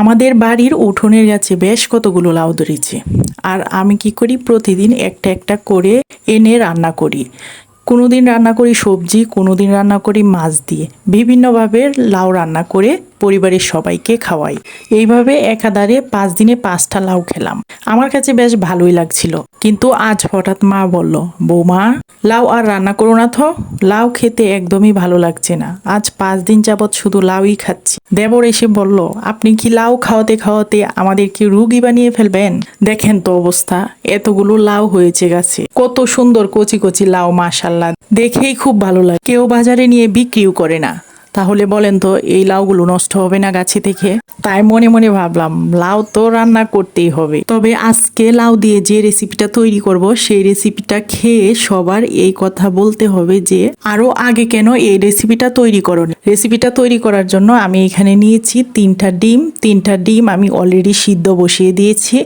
আমাদের বাড়ির উঠোনের গাছে বেশ কতগুলো লাউ ধরেছে। আর আমি কি করি? প্রতিদিন একটা একটা করে এনে রান্না করি। কোনো দিন রান্না করি সবজি কোনো দিন রান্না করি মাছ দিয়ে। বিভিন্নভাবে লাউ রান্না করে পরিবারের সবাইকে খাওয়াই। এইভাবে একাধারে পাঁচ দিনে পাঁচটা লাউ খেলাম। আমার কাছে বেশ ভালোই লাগছিল। কিন্তু আজ হঠাৎ মা বলল, বৌমা, লাউ আর রান্না করো না তো। লাউ খেতে একদমই ভালো লাগছে না। আজ পাঁচ দিন যাবৎ শুধু লাউই খাচ্ছি। দেবর এসে বলল, আপনি কি লাউ খাওয়াতে খাওয়াতে আমাদেরকে রুগী বানিয়ে ফেলবেন? দেখেন তো অবস্থা, এতগুলো লাউ হয়েছে গাছে। কত সুন্দর কচি কচি লাউ মাশাল্লাহ দেখেই খুব ভালো লাগে। কেউ বাজারে নিয়ে বিক্রিও করে না। তাহলে বলেন তো, এই লাউগুলো নষ্ট হবে না গাছে থেকে তাই মনে মনে ভাবলাম, লাউ তো রান্না করতেই হবে। তবে আজকে লাউ দিয়ে যে রেসিপিটা তৈরি করব, সেই রেসিপিটা খেয়ে সবার এই কথা বলতে হবে যে, আরও আগে কেন এই রেসিপিটা তৈরি করো রেসিপিটা তৈরি করার জন্য আমি এখানে নিয়েছি তিনটা ডিম। তিনটা ডিম আমি অলরেডি সিদ্ধ বসিয়ে দিয়েছি।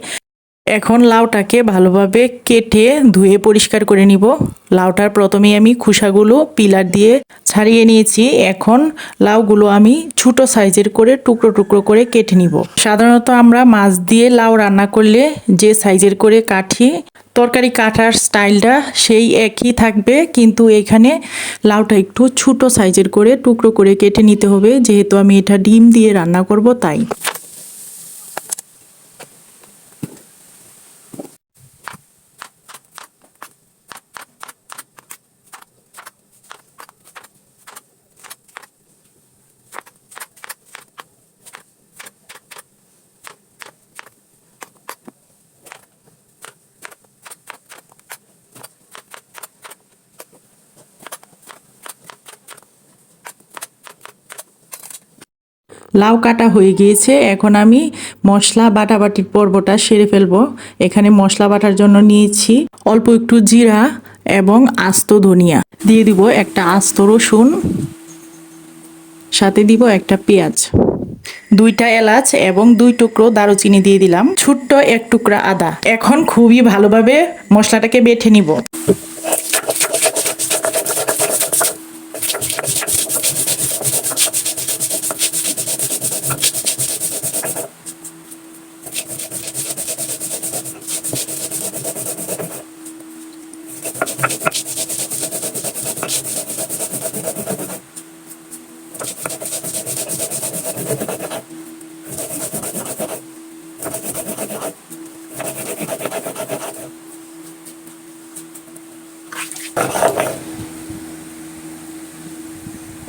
এখন লাউটাকে ভালোভাবে কেটে ধুয়ে পরিষ্কার করে নিব। লাউটার প্রথমে আমি খোসাগুলো পিলার দিয়ে ছাড়িয়ে নিয়েছি। এখন লাউগুলো আমি ছোট সাইজের করে টুকরো টুকরো করে কেটে নিব। সাধারণত আমরা মাছ দিয়ে লাউ রান্না করলে যে সাইজের করে কাটি তরকারি কাটার স্টাইলটা সেই একই থাকবে। কিন্তু এখানে লাউটা একটু ছোট সাইজের করে টুকরো করে কেটে নিতে হবে। যেহেতু আমি এটা ডিম দিয়ে রান্না করব, তাই। লাউ কাটা হয়ে গিয়েছে। এখন আমি মশলা বাটাবাটির পর্বটা সেরে ফেলব। এখানে মশলা বাটার জন্য নিয়েছি অল্প একটু জিরা এবং আস্ত ধনিয়া। দিয়ে দিব একটা আস্ত রসুন। সাথে দিব একটা পেঁয়াজ। দুইটা এলাচ এবং দুই টুকরো দারুচিনি দিয়ে দিলাম। ছোট্ট এক টুকরা আদা। এখন খুবই ভালোভাবে মশলাটাকে বেটে নিব।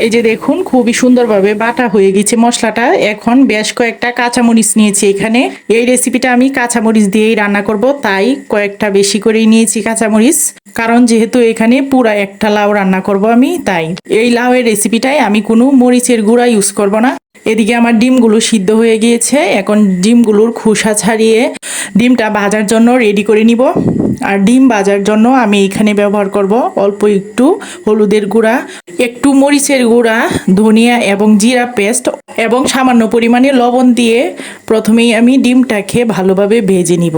এই যে দেখুন, খুবই সুন্দরভাবে বাটা হয়ে গেছে মশলাটা। এখন বেশ কয়েকটা কাঁচামরিচ নিয়েছি এখানে। এই রেসিপিটা আমি কাঁচামরিচ দিয়েই রান্না করব, তাই কয়েকটা বেশি করেই নিয়েছি কাঁচামরিচ। কারণ যেহেতু এখানে পুরা একটা লাউ রান্না করব আমি, তাই। এই লাউ লাউয়ের রেসিপিটাই আমি কোনো মরিচের গুঁড়া ইউজ করব না। এদিকে আমার ডিমগুলো সিদ্ধ হয়ে গিয়েছে। এখন ডিমগুলোর খোসা ছাড়িয়ে ডিমটা ভাজার জন্য রেডি করে নিব। আর ডিম ভাজার জন্য আমি এখানে ব্যবহার করব অল্প একটু হলুদের গুঁড়া, একটু মরিচের গুঁড়া, ধনিয়া এবং জিরা পেস্ট এবং সামান্য পরিমাণে লবণ দিয়ে প্রথমেই আমি ডিমটাকে ভালোভাবে ভেজে নিব।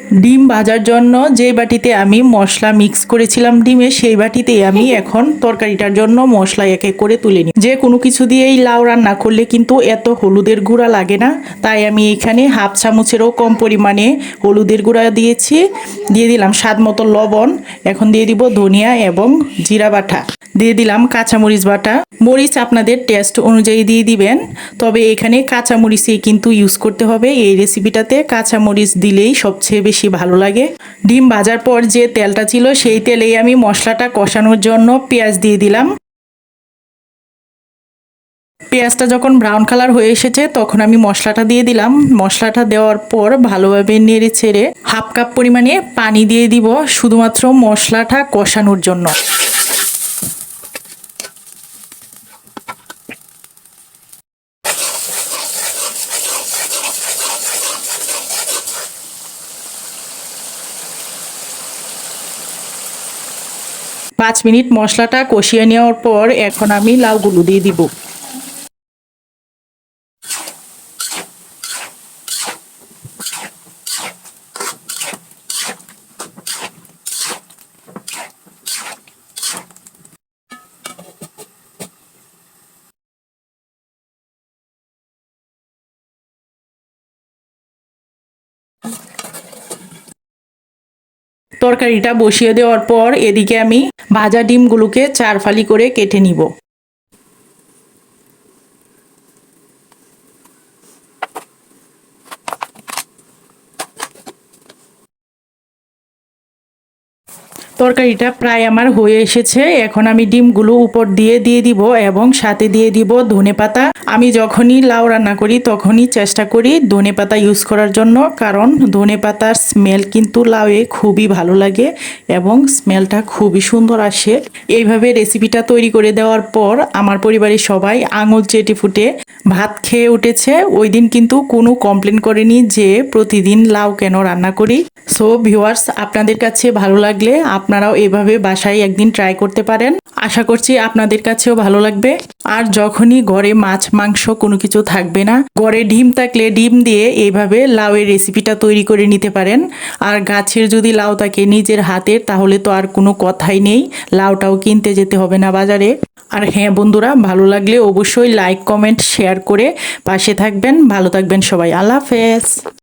ডিম ভাজার জন্য যে বাটিতে আমি মশলা মিক্স করেছিলাম ডিমে, সেই বাটিতে আমি এখন তরকারিটার জন্য মশলা এক এক করে তুলে নিই। যে কোনো কিছু দিয়েই লাউ রান্না করলে কিন্তু এত হলুদের গুঁড়া লাগে না। তাই আমি এখানে হাফ চামচেরও কম পরিমাণে হলুদের গুঁড়া দিয়েছি। দিয়ে দিলাম স্বাদ মতো লবণ, এখন দিয়ে দিব ধনিয়া এবং জিরা বাটা। দিয়ে দিলাম কাঁচামরিচ বাটা। মরিচ আপনাদের টেস্ট অনুযায়ী দিয়ে দিবেন। তবে এখানে কাঁচামরিচই কিন্তু ইউজ করতে হবে। এই রেসিপিটাতে কাঁচামরিচ দিলেই সবচেয়ে বেশি ভালো লাগে। ডিম ভাজার পর যে তেলটা ছিল সেই তেলেই আমি মশলাটা কষানোর জন্য পেঁয়াজ দিয়ে দিলাম। পেঁয়াজটা যখন ব্রাউন কালার হয়ে এসেছে তখন আমি মশলাটা দিয়ে দিলাম। মশলাটা দেওয়ার পর ভালোভাবে নেড়ে ছেড়ে হাফ কাপ পরিমাণে পানি দিয়ে দিব শুধুমাত্র মশলাটা কষানোর জন্য। পাঁচ মিনিট মশলাটা কষিয়ে নেওয়ার পর এখন আমি লাউগুলো দিয়ে দিব। তরকারিটা বসিয়ে দেওয়ার পর এদিকে আমি ভাজা ডিমগুলোকে চার ফালি করে কেটে নিব। তরকারিটা প্রায় আমার হয়ে এসেছে। এখন আমি ডিমগুলো উপর দিয়ে দিয়ে দিব এবং সাথে দিয়ে দিব ধনে পাতা। আমি যখনই লাউ রান্না করি, তখনই চেষ্টা করি ধনে পাতা ইউজ করার জন্য, কারণ ধনে পাতার স্মেল কিন্তু লাউয়ে খুবই ভালো লাগে এবং স্মেলটা খুবই সুন্দর আসে। এইভাবে রেসিপিটা তৈরি করে দেওয়ার পর আমার পরিবারের সবাই আঙুল চেটে ফুটে ভাত খেয়ে উঠেছে। ওই দিন কিন্তু কোনো কমপ্লেন করেনি যে প্রতিদিন লাউ কেন রান্না করি। সো ভিউয়ার্স আপনাদের কাছে ভালো লাগলে আপনারাও এভাবে বাসায় একদিন ট্রাই করতে পারেন। আশা করছি আপনাদের কাছেও ভালো লাগবে। আর যখনই ঘরে মাছ, মাংস কোনো কিছু থাকবে না, ঘরে ডিম থাকলে ডিম দিয়ে এইভাবে লাউয়ের রেসিপিটা তৈরি করে নিতে পারেন। আর গাছের যদি লাউ থাকে নিজের হাতের, তাহলে তো আর কোনো কথাই নেই। লাউটাও কিনতে যেতে হবে না বাজারে। আর হ্যাঁ বন্ধুরা, ভালো লাগলে অবশ্যই লাইক কমেন্ট শেয়ার করে পাশে থাকবেন। ভালো থাকবেন সবাই। আল্লাহ হাফেজ।